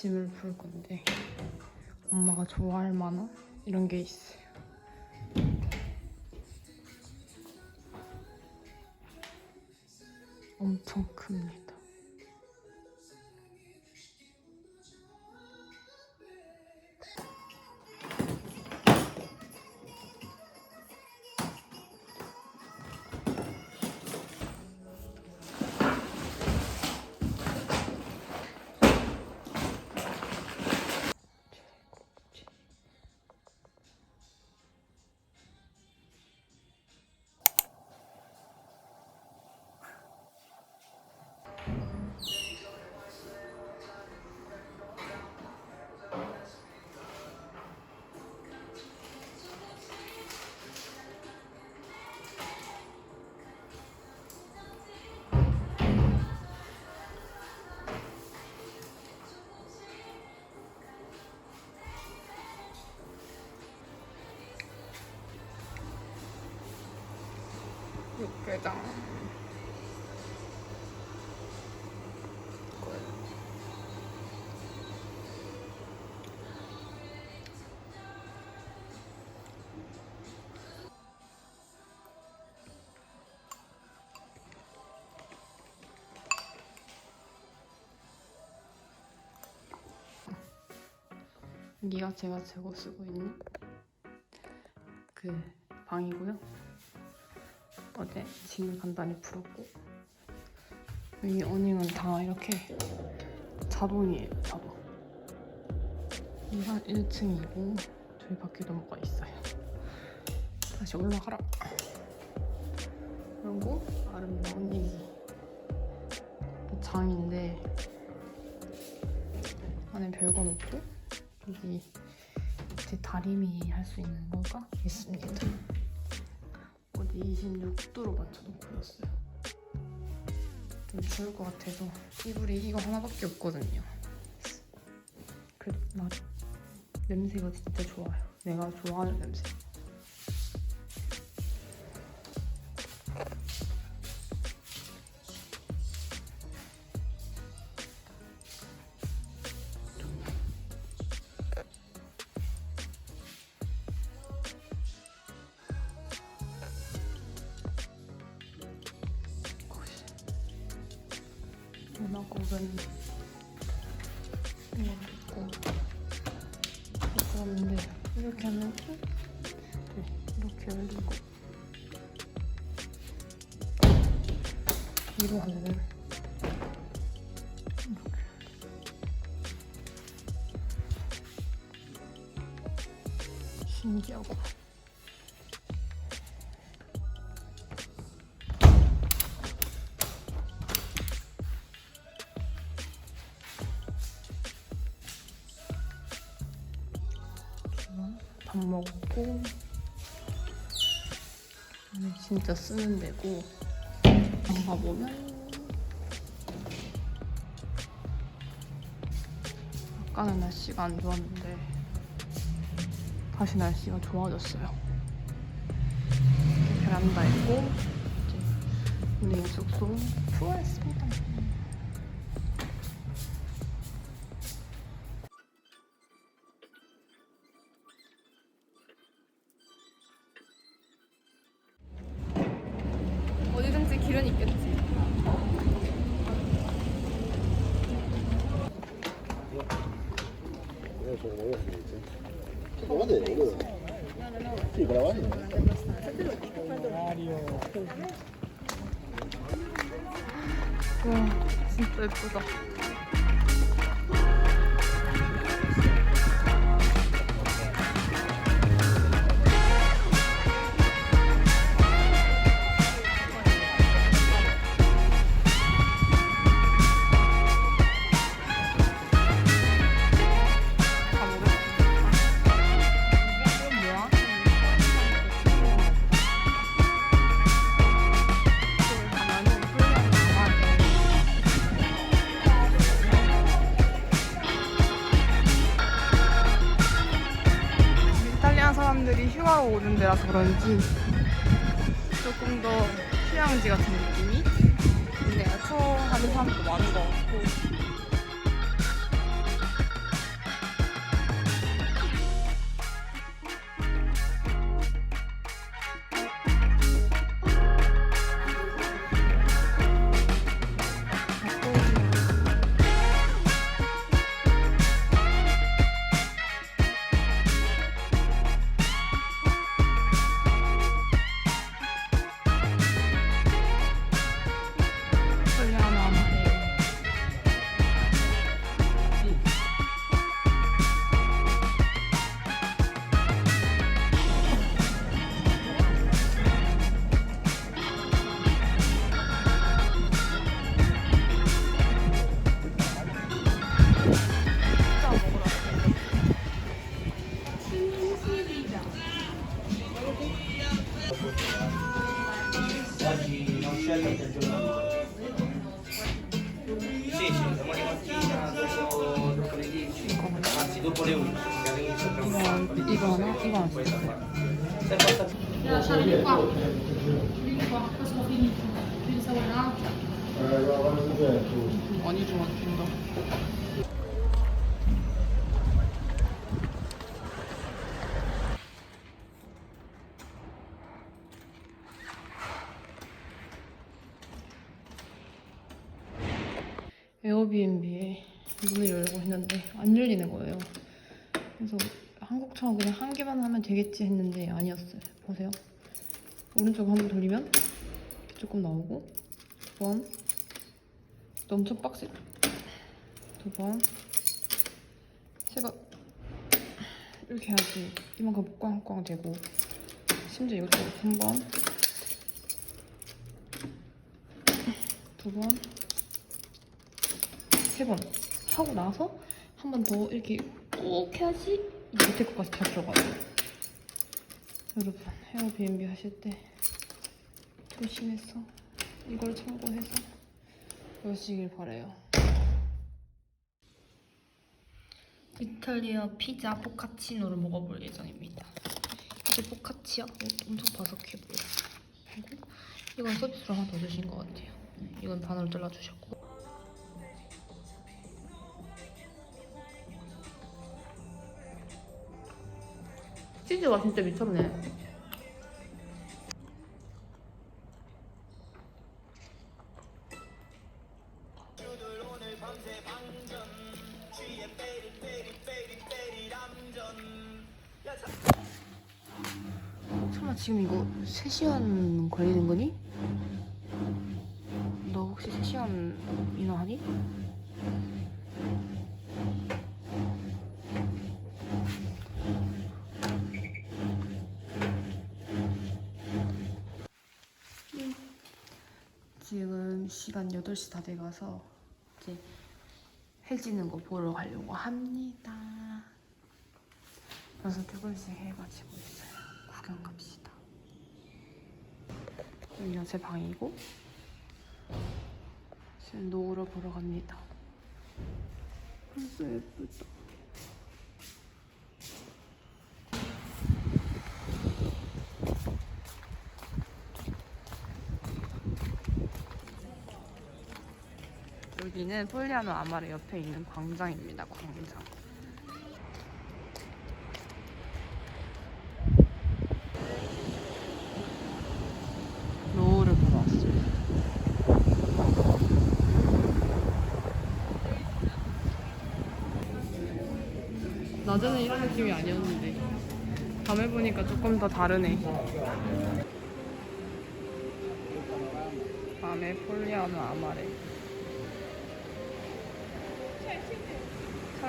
짐을 풀 건데 엄마가 좋아할 만한 이런 게 있어요. 엄청 큽니다. 육개장. 여기가 제가 재고 쓰고 있는 그 방이고요. 어제 짐을 간단히 풀었고. 여기 어닝은 다 이렇게 자동이에요 자동 이한 1층이고 저희 밖에도 뭐가 있어요. 다시 올라가라. 그리고 아름다운 이 장인데 안에 별건 없고 여기 제 다리미 할 수 있는 거가? 있습니다 26도로 맞춰놓고 놨어요. 좀 추울 것 같아서 이불이 이거 하나밖에 없거든요. 그래도 나 냄새가 진짜 좋아요. 내가 좋아하는 냄새. 문화곡은 이거 있고 이거 없는데 이렇게 하면 네, 이렇게 올리고 위로 하면은 이렇게 신기하고 밥 먹고. 진짜 쓰는 데고. 안 가보면. 아까는 날씨가 안 좋았는데 다시 날씨가 좋아졌어요. 베란다 있고 이제 우리 숙소 투어했습니다 Sí, varios. 와 진짜 예쁘다 휴가로 오는 데라서 그런지 조금 더 휴양지 같은 느낌이 있네요. 투어하는 사람도 많은 것 같고 Eh. 에어비앤비에 문을 열고 했는데 안 열리는 거예요. 그래서 한국처럼 그냥 한 개만 하면 되겠지 했는데 아니었어요. 보세요. 오른쪽 한번 돌리면 조금 나오고 두 번, 또 엄청 빡세. 두 번, 세 번. 이렇게 해야지 이만큼 꽝꽝 되고 심지어 이것도 한 번, 두 번, 세 번 하고 나서 한 번 더 이렇게 꾹 해야지 이 밑에 것까지 다 들어가요. 여러분 에어비앤비 하실 때 조심해서 이걸 참고해서 여시길 바래요. 이탈리아 피자 포카치노를 먹어볼 예정입니다. 이게 포카치야? 어, 엄청 바삭해 보여. 그리고 이건 서비스로 하나 더 주신 것 같아요. 이건 반으로 잘라주셨고. 치즈가 진짜 미쳤네. 설마 지금 이거 3시간 걸리는 거니? 너 혹시 3시간이나 하니? 지금 시간 8시 다 돼가서 이제 해지는 거 보러 가려고 합니다. 그래서 조금씩 해가지고 있어요. 구경 갑시다. 여기가 제 방이고 지금 노을을 보러 갑니다. 벌써 예쁘다. 여기는 폴리아노 아마르 옆에 있는 광장입니다. 광장. 노을을 보러 왔어요. 낮에는 이런 느낌이 아니었는데 밤에 보니까 조금 더 다르네. 밤에 폴리아노 아마레.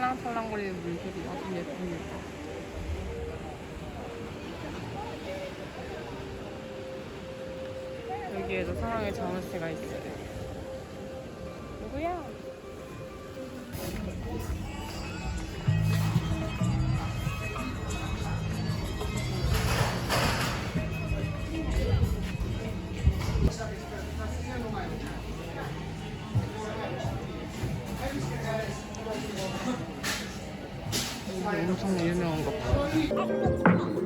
찰랑찰랑거리는 물들이 아주 예쁩니다. 여기에도 사랑의 자물쇠가 있어요. 누구야? 엄청 유명한 것